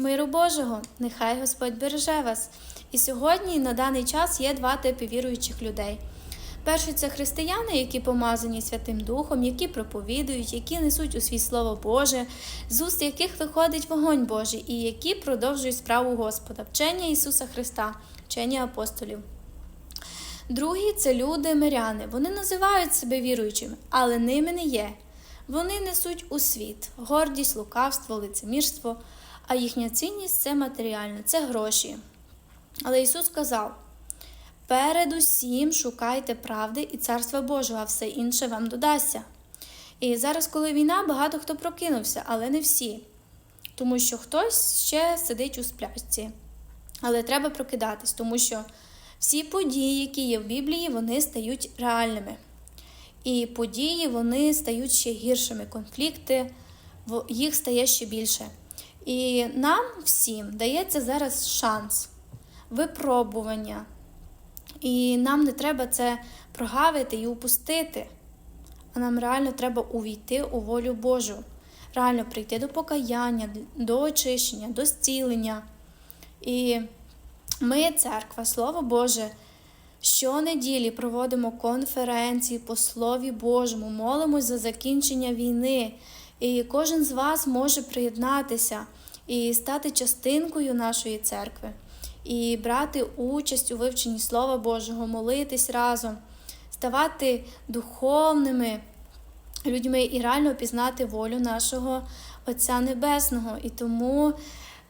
Миру Божого, нехай Господь береже вас. І сьогодні на даний час є два типи віруючих людей. Перший це християни, які помазані Святим Духом, які проповідують, які несуть у свій Слово Боже, з уст яких виходить вогонь Божий, і які продовжують справу Господа, вчення Ісуса Христа, вчення апостолів. Другі це люди миряни. Вони називають себе віруючими, але ними не є. Вони несуть у світ гордість, лукавство, лицемірство, а їхня цінність це матеріальне, це гроші. Але Ісус сказав: передусім шукайте правди і царства Божого, а все інше вам додасться. І зараз, коли війна, багато хто прокинувся, але не всі, тому що хтось ще сидить у сплячці. Але треба прокидатись, тому що всі події, які є в Біблії, вони стають реальними. І події вони стають ще гіршими. Конфлікти їх стає ще більше. І нам всім дається зараз шанс, випробування. І нам не треба це прогавити і упустити. А нам реально треба увійти у волю Божу, реально прийти до покаяння, до очищення, до зцілення. І ми, церква, Слово Боже, щонеділі проводимо конференції по Слові Божому, молимось за закінчення війни. І кожен з вас може приєднатися і стати частинкою нашої церкви, і брати участь у вивченні Слова Божого, молитись разом, ставати духовними людьми і реально пізнати волю нашого Отця Небесного. І тому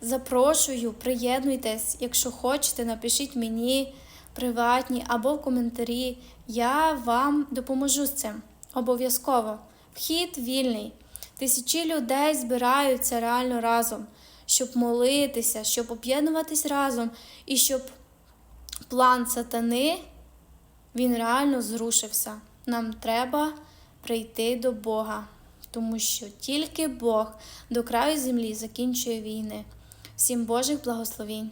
запрошую, приєднуйтесь, якщо хочете, напишіть мені приватні або в коментарі. Я вам допоможу з цим. Обов'язково. Вхід вільний. Тисячі людей збираються реально разом, щоб молитися, щоб об'єднуватись разом і щоб план сатани він реально зрушився. Нам треба прийти до Бога, тому що тільки Бог до краю землі закінчує війни. Всім Божих благословінь!